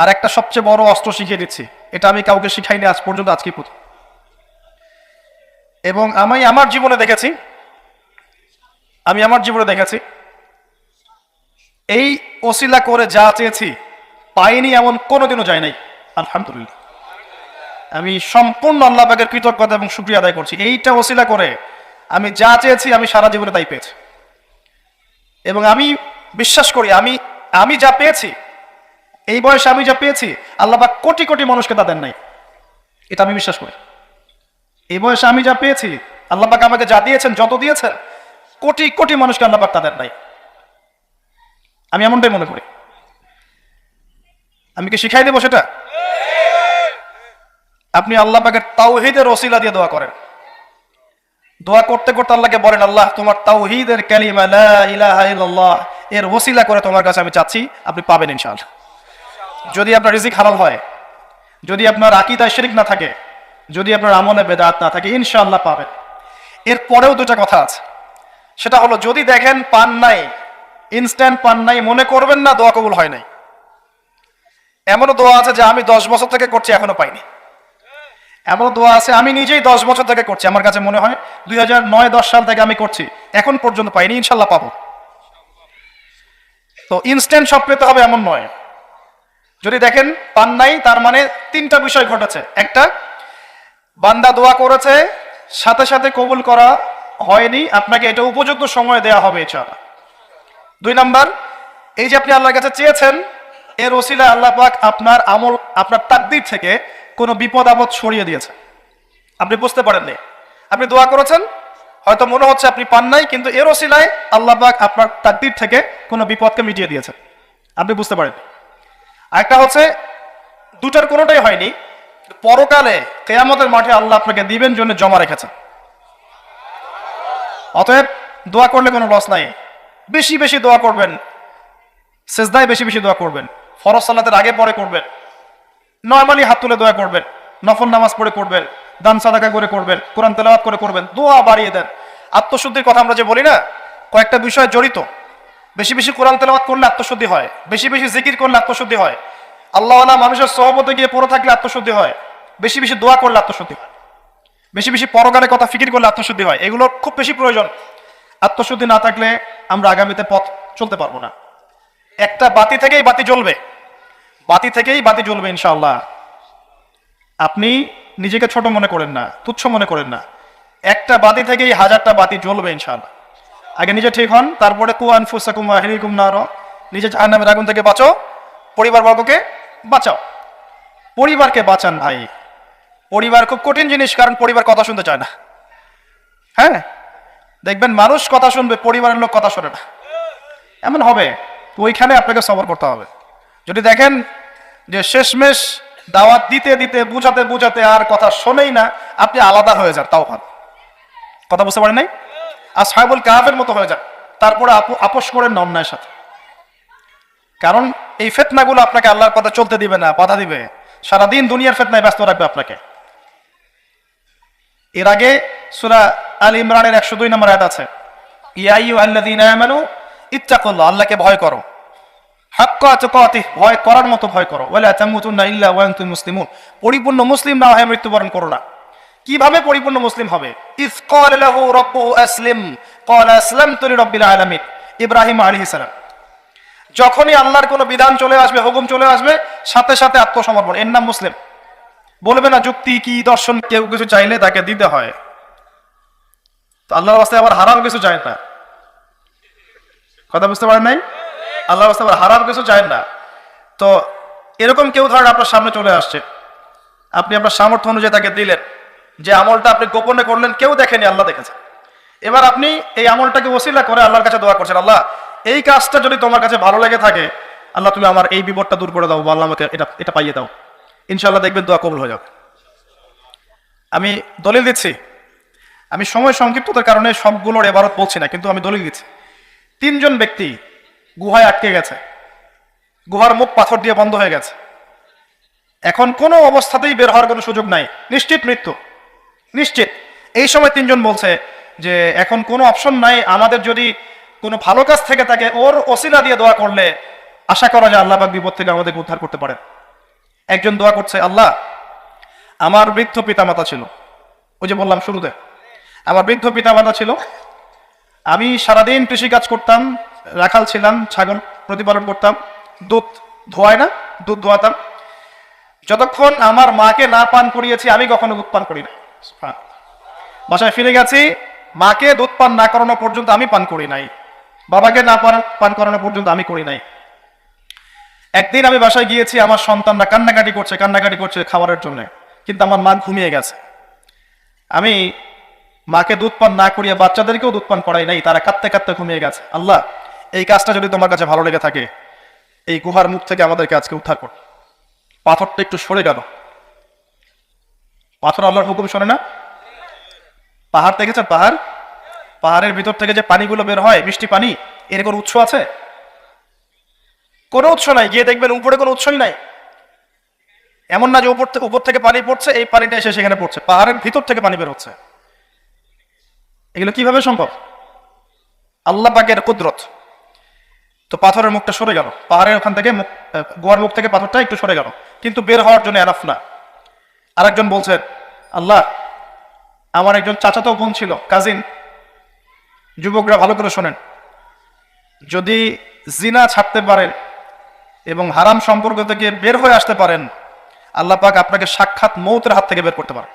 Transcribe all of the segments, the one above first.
আর একটা সবচেয়ে বড় অস্ত্র শিখিয়ে দিচ্ছি। এটা আমি কাউকে শিখাইনি আজ পর্যন্ত, আজকে প্রথম এবং আমি আমার জীবনে দেখেছি, আমি আমার জীবনে দেখেছি, এই ওসিলা করে যা চেয়েছি পাইনি এমন কোনোদিনও যায় নাই। আলহামদুলিল্লাহ। আমি সম্পূর্ণ আল্লাহ পাকের কৃতজ্ঞতা এবং শুক্রিয়া আদায় করছি। এইটা ওসিলা করে আমি যা চেয়েছি আমি সারা জীবনে তাই পেয়েছি। এবং আমি বিশ্বাস করি, আমি আমি যা পেয়েছি এই বয়সে আমি যা পেয়েছি আল্লাহ পাক কোটি কোটি মানুষকে তা দেন নাই। এটা আমি বিশ্বাস করি। এই বয়সে আমি যা পেয়েছি আল্লাহ পাক আমাকে যা দিয়েছেন, যত দিয়েছেন, কোটি কোটি মানুষকে আল্লাহ পাক তা দেন নাই। আমি এমনটাই মনে করি। আমি কি শিখাই দেবো সেটা? আপনি আল্লাহ তাওহিদের ওসিলা দিয়ে দোয়া করেন। দোয়া করতে করতে আল্লাহকে বলেন, আল্লাহ, তোমার তাওহিদের কালিমা লা ইলাহা ইল্লাল্লাহ, এর ওসিলা করে তোমার কাছে আমি চাচ্ছি, আপনি পাবেন ইনশাআল্লাহ। যদি আপনার রিজিক হালাল হয়, যদি আপনার আকিদায় শিরিক না থাকে, যদি আপনার আমলে বেদাত না থাকে, ইনশাআল্লাহ পাবেন। এর পরেও দুটা কথা আছে। সেটা হলো, যদি দেখেন পান নাই ইনস্ট্যান্ট পান নাই, মনে করবেন না দোয়া কবুল হয় নাই। এমনও দোয়া আছে যে আমি দশ বছর থেকে করছি, এখনও পাইনি। এমন দোয়া আছে, আমি নিজেই দশ বছর থেকে করছি। আমার কাছে মনে হয়, দুই হাজার নয়, দশ সাল থেকে আমি করছি, এখন পর্যন্ত পাইনি ইনশাল্লাহ পাবো। তো ইনস্ট্যান্ট সব পেতে হবে এমন নয়। যদি দেখেন, পান নাই, তার মানে তিনটা বিষয় ঘটেছে। একটা, বান্দা দোয়া করেছে, সাথে সাথে কবুল করা হয়নি, আপনাকে এটা উপযুক্ত সময় দেয়া হবে এছাড়া দুই নাম্বার, এই যে আপনি আল্লাহর কাছে চেয়েছেন, এর ওসিলায় আল্লাহ পাক আপনার আমল, আপনার তাকদির থেকে কোনো বিপদ আপদ সরিয়ে দিয়েছে আপনি বুঝতে পারেননি। আপনি দোয়া করেছেন, হয়তো মনে হচ্ছে আপনি পান নাই, কিন্তু এর ওসিলায় আল্লাহ পাক আপনার তাকদির থেকে কোনো বিপদকে মিটিয়ে দিয়েছে আপনি বুঝতে পারেন আরেকটা হচ্ছে দুটার কোনোটাই হয়নি। পরকালে কেয়ামতের মাঠে আল্লাহ আপনাকে দিবেন জন্য জমা রেখেছেন। অতএব দোয়া করলে কোনো লস নাই। বেশি বেশি দোয়া করবেন। সেজদায় বেশি বেশি দোয়া করবেন। ফরজ সালাতের আগে পরে করবেন। নর্মালি হাত তুলে দোয়া করবেন। নফল নামাজ পড়ে করবেন। দান সাদাকা করে করবেন। কোরআন তেলাওয়াত করে করবেন। দোয়া বাড়িয়ে দেন। আত্মশুদ্ধির কথা আমরা যে বলি না, কয়েকটা বিষয় জড়িত। বেশি বেশি কোরআন তেলাওয়াত করলে আত্মশুদ্ধি হয়। বেশি বেশি জিকির করলে আত্মশুদ্ধি হয়। আল্লাহ মানুষের সহমতে গিয়ে পড়ে থাকলে আত্মশুদ্ধি হয়। বেশি বেশি দোয়া করলে আত্মশুদ্ধি হয়। বেশি বেশি পরকালের কথা ফিকির করলে আত্মশুদ্ধি হয়। এগুলো খুব বেশি প্রয়োজন। আত্মশুদ্ধি না থাকলে আমরা আগামীতে পথ চলতে পারব না। একটা বাতি থেকেই বাতি জ্বলবে। বাতি থেকেই বাতি জ্বলবে ইনশাআল্লাহ। আপনি নিজেকে ছোট মনে করেন না, তুচ্ছ মনে করেন না। একটা বাতি থেকেই হাজারটা বাতি জ্বলবে ইনশাআল্লাহ। আগে নিজে ঠিক হন, তারপরে কুয়ান ফুসাকুম আহিরিকুম নার, নিজে জাহান্নামের আগুন থেকে বাঁচো পরিবারবর্গকে বাঁচাও। পরিবারকে বাঁচান ভাই। পরিবার খুব কঠিন জিনিস, কারণ পরিবার কথা শুনতে চায় না। হ্যাঁ? দেখবেন মানুষ কথা শুনবে, পরিবারের লোক কথা শোনে না। এমন হবে, তো ওইখানে আপনাকে সবর করতে হবে। যদি দেখেন যে শেষমেশ দাওয়াত দিতে দিতে, বুঝাতে বুঝাতে আর কথা শোনেই না, আপনি আলাদা হয়ে যান, তাও ভালো। কথা বুঝতে পারেন নাই? আর কাহাবের মতো হয়ে যান তারপরে আপু- আপোষ করেন না অন্যায়ের সাথে। কারণ এই ফেতনাগুলো আপনাকে আল্লাহর পথে চলতে দিবে না, বাধা দিবে। সারাদিন দুনিয়ার ফেতনায় ব্যস্ত রাখবে আপনাকে। এর আগে সুরা আল ইমরানের একশো দুই নম্বর আয়াত আছে ইয়াইউ আল্লাদিন আমানু ইত্তাকুল্লাহ, আল্লাহকে ভয় করো। হাক্কা তুকাতিহ, ভয় করার মতো ভয় করো। ওয়ালা তামুতুন্না ইল্লা ওয়া আনতুম মুসলিমুন। পরিপূর্ণ মুসলিম না হয়ে মৃত্যুবরণ করো না। কীভাবে পরিপূর্ণ মুসলিম হবে? ইজ ক্বালা লাহু রাব্বুহু আসলিম। ক্বালা আসলামতু লিরাব্বিল আলামিন। ইব্রাহিম আলাইহিস সালাম। যখনই আল্লাহর কোনো বিধান চলে আসবে, হুকুম চলে আসবে, সাথে সাথে আত্মসমর্পণ। এর নাম মুসলিম। বলবে না, যুক্তি কি, দর্শন কেউ কিছু চাইলে তাকে দিতে হয়। তো আল্লাহর রাস্তায় আবার হারাম কিছু চায় না। কথা বুঝতে পারেন নাই? আল্লাহর রাস্তায় আবার হারাম কিছু চায় না। তো এরকম কেউ ধরেন আপনার সামনে চলে আসছে। আপনি আপনার সামর্থ্য অনুযায়ী তাকে দিলেন। যে আমলটা আপনি গোপনে করলেন, কেউ দেখেনি, আল্লাহ দেখেছে। এবার আপনি এই আমলটাকে ওসিলা করে আল্লাহর কাছে দোয়া করছেন, আল্লাহ, এই কাজটা যদি তোমার কাছে ভালো লেগে থাকে, আল্লাহ, তুমি আমার এই বিপদটা দূর করে দাও, বা আল্লাহ আমাকে এটা এটা পাইয়ে দাও। ইনশাল্লাহ দেখবেন দোয়া কবুল হয়ে যাবে। আমি দলিল দিচ্ছি। আমি সময় সংক্ষিপ্ততার কারণে সবগুলোর এবারত বলছি না, কিন্তু আমি দলিল দিচ্ছি। তিনজন ব্যক্তি গুহায় আটকে গেছে। গুহার মুখ পাথর দিয়ে বন্ধ হয়ে গেছে। এখন কোনো অবস্থাতেই বের হওয়ার কোনো সুযোগ নাই। নিশ্চিত মৃত্যু। নিশ্চিত। এই সময় তিনজন বলছে যে, এখন কোনো অপশন নাই, আমাদের যদি কোনো ভালো কাজ থেকে থাকে, ওর ওসিলা দিয়ে দোয়া করলে আশা করা যায় আল্লাহ পাক বিপদ থেকে আমাদেরকে উদ্ধার করতে পারেন। একজন দোয়া করছে, আল্লাহ, আমার বৃদ্ধ পিতামাতা ছিল। ওই যে বললাম শুরুতে, আমার বৃদ্ধ পিতামাতা ছিল। আমি সারাদিন কৃষি কাজ করতাম, রাখাল ছিলাম, ছাগল প্রতিপালন করতাম, দুধ ধোয়ায় না, দুধ ধোয়াতাম। যতক্ষণ আমার মাকে না পান করিয়েছি, আমি কখনো দুধ পান করি না। বাসায় ফিরে গেছি, মাকে দুধ পান না করানো পর্যন্ত আমি পান করি নাই। বাবাকে না পান করানো পর্যন্ত আমি করি নাই। একদিন আমি বাসায় গিয়েছি, আমার সন্তানরা কান্নাকাটি করছে কান্নাকাটি করছে খাবারের জন্য। কিন্তু আমার মা ঘুমিয়ে গেছে। আমি মাকে দুধ পান না করিয়ে বাচ্চাদেরকেও দুধ পান করাই নাই, তারা কাঁদতে কাঁদতে ঘুমিয়ে গেছে। আল্লাহ, এই কাজটা যদি তোমার কাছে ভালো লেগে থাকে, এই গুহার মুখ থেকে আমাদেরকে আজকে উদ্ধার কর। পাথরটা একটু সরে গেল। পাথর আল্লাহর হুকুম শোনে না? পাহাড় দেখেছেন? পাহাড়? পাহাড়ের ভিতর থেকে যে পানিগুলো বের হয়, মিষ্টি পানি, এর কোনো উৎস আছে? কোনো উৎস নাই। গিয়ে দেখবেন উপরে কোনো উৎসই নাই। এমন না যে উপর থেকে উপর থেকে পানি পড়ছে, এই পানিটা এসে সেখানে পড়ছে। পাহাড়ের ভিতর থেকে পানি বের হচ্ছে। এগুলো কীভাবে সম্ভব? আল্লাহ পাকের কুদরত। তো পাথরের মুখটা সরে গেল। পাহাড়ের ওখান থেকে গোয়ার মুখ থেকে পাথরটা একটু সরে গেল। কিন্তু বের হওয়ার জন্য এনাফ না। আরেকজন বলছেন আল্লাহ, আমার একজন চাচাতো বোন ছিল কাজিন যুবকরা ভালো করে শোনেন। যদি জিনা ছাড়তে পারেন এবং হারাম সম্পর্ক থেকে বের হয়ে আসতে পারেন, আল্লাহ পাক আপনাকে সাক্ষাৎ মৌতের হাত থেকে বের করতে পারেন।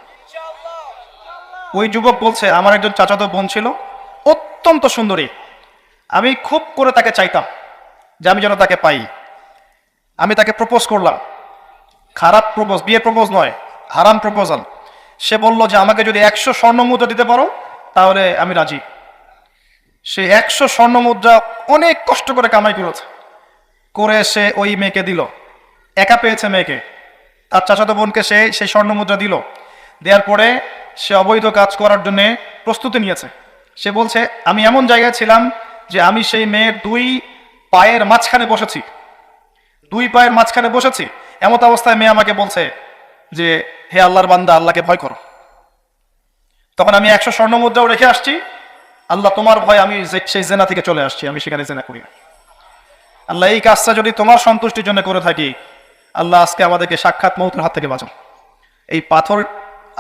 ওই যুবক বলছে, আমার একজন চাচাতো বোন ছিল, অত্যন্ত সুন্দরী। আমি খুব করে তাকে চাইতাম যে আমি যেন তাকে পাই। আমি তাকে প্রপোজ করলাম। খারাপ প্রপোজ বিয়ের প্রপোজ নয়। হারাম প্রপোজাল সে বলল যে, আমাকে যদি একশো স্বর্ণ মুদ্রা দিতে পারো, তাহলে আমি রাজি। সে একশো স্বর্ণ মুদ্রা অনেক কষ্ট করে কামাই করেছে। করে সে ওই মেয়েকে দিল। একা পেয়েছে মেয়েকে। তার চাচাতো বোনকে সে সেই স্বর্ণ মুদ্রা দিল। দেওয়ার পরে সে অবৈধ কাজ করার জন্য প্রস্তুতি নিয়েছে। সে বলছে, আমি এমন জায়গায় ছিলাম যে আমি সেই মেয়ের দুই পায়ের মাঝখানে বসেছি। দুই পায়ের মাঝখানে বসেছি। এমত অবস্থায় মেয়ে আমাকে বলছে যে, হে আল্লাহর বান্দা, আল্লাহকে ভয় করো। তখন আমি একশো স্বর্ণ মুদ্রাও রেখে আসছি। আল্লাহ, তোমার ভয় আমি সেই জেনা থেকে চলে আসছি, আমি সেখানে জেনা করি আল্লাহ, এই কাজটা যদি তোমার সন্তুষ্টির জন্য করে থাকি, আল্লাহ আজকে আমাদেরকে সাক্ষাৎ মৌতের হাত থেকে বাঁচাও এই পাথর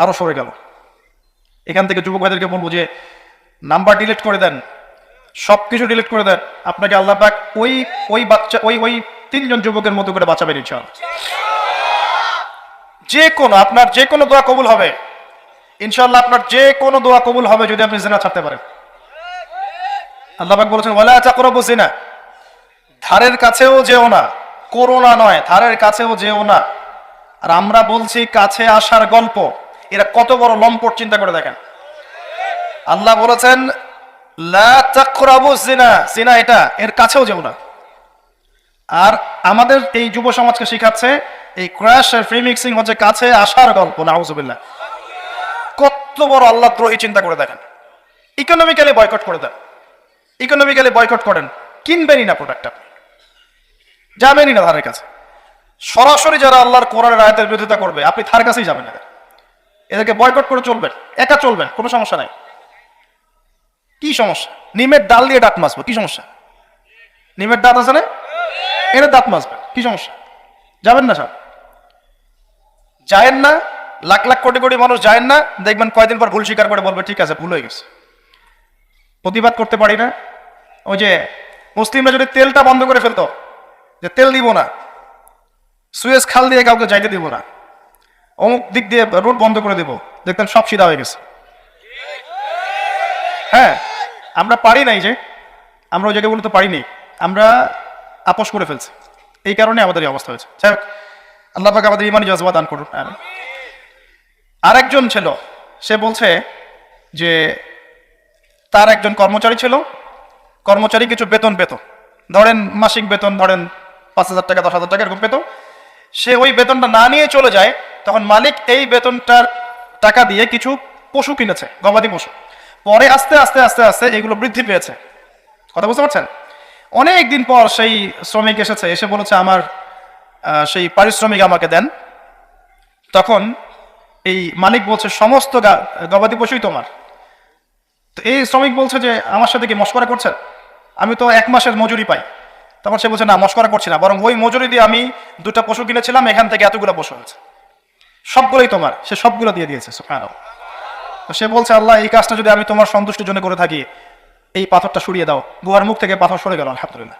আরও সরে গেল। এখান থেকে যুবক ভাইদেরকে বলব যে, নাম্বার ডিলিট করে দেন সব কিছু ডিলিট করে দেন। আপনাকে আল্লাহ পাক ওই ওই বাচ্চা, ওই ওই তিনজন যুবকের মতো করে বাঁচাবেন ইনশাআল্লাহ। যে কোনো আপনার যে কোনো দোয়া কবুল হবে। ইনশাল্লাহ আপনার যে কোনো দোয়া কবুল হবে যদি আপনি জেনা ছাড়তে পারেন। আল্লাহ পাক বলেছেন, ওয়ালা চাকরবু জিনা। ধারের কাছেও যেও না, করোনা নয়, ধারের কাছেও যেও না। আর আমরা বলছি, কাছে আসার গল্প, এরা কত বড় লম্পট, চিন্তা করে দেখেন। আল্লাহ বলেছেন জিনা। জিনা এটা, এর কাছেও যেও না। আর আমাদের এই যুব সমাজকে শিখাচ্ছে এই ক্র্যাশ আর ফ্রি মিক্সিং হচ্ছে কাছে আসার গল্প, নাউজুবিল্লাহ। কত বড় আল্লাহ দ্রোহী চিন্তা করে দেখেন। ইকোনমিক্যালি বয়কট করে দেন। ইকোনমিক্যালি বয়কট করেন। কিনবেনই না প্রোডাক্টটা যাবেনই না ধারের কাছে। সরাসরি যারা আল্লাহর কোরআনের আয়াতের বিরোধিতা করবে, আপনি তার কাছেই যাবেন না এদেরকে বয়কট করে চলবেন। একা চলবেন, কোনো সমস্যা নাই। কি সমস্যা? নিমের ডাল দিয়ে দাঁত মাসবো কি সমস্যা? নিমের দাঁত আছে না? এনে দাঁত মাসবেন কি সমস্যা? যাবেন না সব। যায়েন না, লাখ লাখ কোটি কোটি মানুষ যায়েন না, দেখবেন কয়দিন পর ভুল স্বীকার করে বলবে, ঠিক আছে, ভুল হয়ে গেছে। প্রতিবাদ করতে পারি না। ওই যে মুসলিমরা যদি তেলটা বন্ধ করে ফেলতো, যে তেল দিব না, সুয়েজ খাল দিয়ে কাউকে যাইতে দিব না, অমুক দিক দিয়ে রোড বন্ধ করে দেব দেখতেন সব সিধা হয়ে গেছে। হ্যাঁ আমরা পারি নাই যে, আমরা ওই জায়গাগুলো তো পারিনি, আমরা আপোষ করে ফেলছি। এই কারণে আমাদের এই অবস্থা হয়েছে। যাই আল্লাহ পাক আমাদের ইমানি জজবা দান করুন। আরেকজন ছিল, সে বলছে যে তার একজন কর্মচারী ছিল, কর্মচারী কিছু বেতন পেত। ধরেন মাসিক বেতন, ধরেন পাঁচ হাজার টাকা, দশ হাজার টাকা এরকম পেত। সে ওই বেতনটা না নিয়ে চলে যায়, তখন মালিক এই বেতনটার টাকা দিয়ে কিছু পশু কিনেছে, গবাদি পশু। পরে আস্তে আস্তে আস্তে আস্তে এগুলো বৃদ্ধি পেয়েছে। কথা বুঝতে পারছেন? অনেক দিন পর সেই শ্রমিক এসেছে, এসে বলেছে, আমার সেই পারিশ্রমিক আমাকে দেন। তখন এই মালিক বলছে, সমস্ত গবাদি পশুই তোমার। তো এই শ্রমিক বলছে যে, আমার সাথে কি মস্করা করছেন আমি তো এক মাসের মজুরি পাই। তখন সে বলছে, না, মস্করা করছি না, বরং ওই মজুরি দিয়ে আমি দুটা পশু কিনেছিলাম, এখান থেকে এতগুলো পশু হয়েছে সবগুলোই তোমার। সে সবগুলো দিয়ে দিয়েছে। তো সে বলছে, আল্লাহ, এই কাজটা যদি আমি তোমার সন্তুষ্টির জন্য করে থাকি, এই পাথরটা সরিয়ে দাও। গুহার মুখ থেকে পাথর সরে গেল, আলহামদুলিল্লাহ।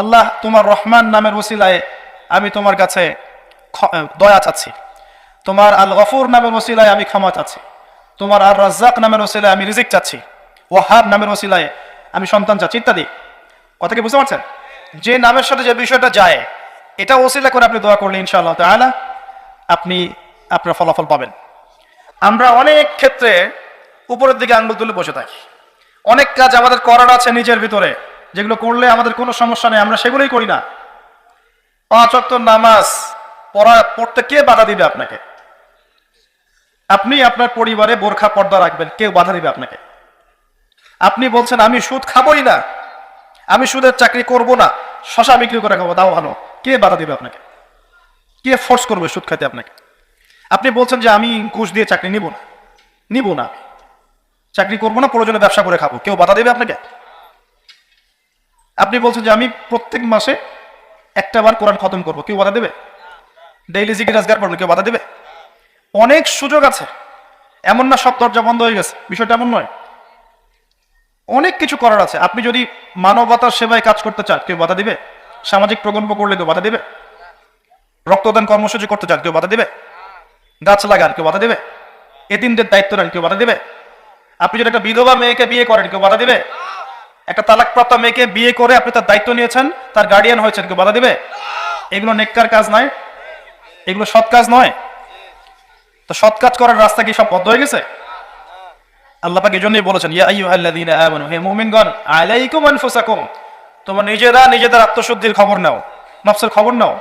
আল্লাহ তোমার রহমান নামের ওসিলায় আমি তোমার কাছে দয়া চাচ্ছি। তোমার আল গফুর নামের ওসিলায় আমি ক্ষমা চাচ্ছি। তোমার আর রাজ্জাক নামের ওসিলায় আমি রিজিক চাচ্ছি। ওয়াহাব নামের ওসিলায় আমি সন্তান চাচ্ছি, ইত্যাদি। কথা কি বুঝতে পারছেন? যে নামের সাথে যে বিষয়টা যায়, এটা ওসিলা করে আপনি দোয়া করলে ইনশাআল্লাহ তাআলা আপনি আপনার ফলাফল পাবেন। আমরা অনেক ক্ষেত্রে উপরের দিকে আঙ্গুল তুলে বসে থাকি। অনেক কাজ আমাদের করার আছে নিজের ভিতরে। যেগুলো করলে আমাদের কোনো সমস্যা নেই, আমরা সেগুলোই করি না। পাঁচ অক্ট নামাজ পড়া, পড়তে কে বাধা দিবে আপনাকে? আপনি আপনার পরিবারে বোরখা পর্দা রাখবেন, কেউ বাধা দিবে আপনাকে? আপনি বলছেন, আমি সুদ খাবোই না, আমি সুদের চাকরি করব না, শশা বিক্রি করে খাব, দাও ভালো কে বাধা দিবে আপনাকে? কে ফোর্স করবে সুদ খাইতে আপনাকে? আপনি বলছেন যে, আমি ঘুষ দিয়ে চাকরি নিব না নিব না চাকরি করব না, প্রয়োজনে ব্যবসা করে খাব, কেউ বাধা দেবে আপনাকে? আপনি বলছেন যে আমি প্রত্যেক মাসে একটা বার কোরআন খতম করব, কেউ বাধা দেবে? ডেইলি জিকির রাজগার পড়বে, কেউ বাধা দেবে? অনেক সুযোগ আছে। এমন না সব দরজা বন্ধ হয়ে গেছে। বিষয়টা এমন নয়। অনেক কিছু করার আছে। আপনি যদি মানবতার সেবায় কাজ করতে চান, কেউ বাধা দিবে? সামাজিক প্রকল্প করলে কেউ বাধা দিবে? রক্তদান কর্মসূচি করতে চান, কেউ বাধা দিবে? গাছ লাগান, কেউ বাধা দেবে? এতিমদের দায়িত্ব নেন, কেউ বাধা দেবে? আপনি যদি একটা বিধবা মেয়েকে বিয়ে করেন, কেউ বাধা দেবে? একটা তালাকপ্রাপ্ত মেয়েকে বিয়ে করে আপনি তার দায়িত্ব নিয়েছেন, তার গার্ডিয়ান হয়েছেন, কেউ বাধা দেবে? এগুলো নেককার কাজ নয়, এগুলো সৎ কাজ নয়। তো সৎ কাজ করার রাস্তা কি সব বদ্ধ হয়ে গেছে? নিজেরা খবর নাও খবর নাও।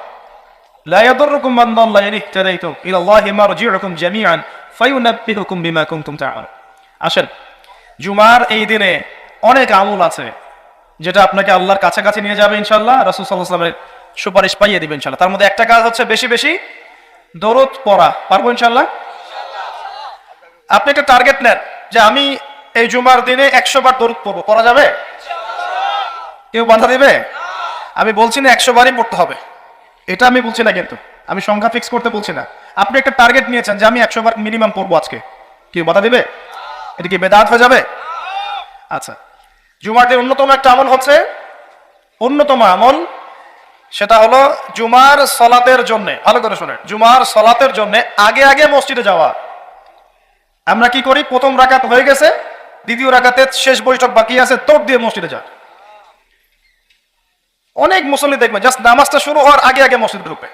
আসেন, জুমার এই দিনে অনেক আমল আছে, যেটা আপনাকে আল্লাহর কাছাকাছি নিয়ে যাবে ইনশাল্লাহ রাসূল সাল্লাল্লাহু আলাইহি ওয়াসাল্লামের সুপারিশ পাইয়ে দিবে ইনশাল্লাহ তার মধ্যে একটা কাজ হচ্ছে বেশি বেশি দরুদ পড়া। পারব ইনশাল্লাহ আপনি একটা টার্গেট নেন যে আমি এই জুমার দিনে একশো বার দরুদ পড়ব। পড়া যাবে? কেউ বাধা দেবে? আমি বলছি না একশো বারই পড়তে হবে। এটা আমি বলছি না কিন্তু। আমি সংখ্যা ফিক্স করতে বলছি না। আপনি একটা টার্গেট নিয়েছেন যে আমি একশো বার মিনিমাম পড়ব আজকে। কেউ বাধা দেবে? এটা কি বেদাত হয়ে যাবে? আচ্ছা। দিন অন্যতম একটা আমল হচ্ছে অন্যতম আমল, সেটা হলো জুমার সলাতের জন্য। ভালো করে শোনেন। জুমার সলাতের জন্য আগে আগে মসজিদে যাওয়া। আমরা কি করি? প্রথম রাকাত হয়ে গেছে, দ্বিতীয় রাকাতে শেষ বৈঠক বাকি আছে তোর দিয়ে মসজিদে যা অনেক মুসল্লি দেখবেন, জাস্ট নামাজটা শুরু হওয়ার আগে আগে মসজিদে ঢুকবে।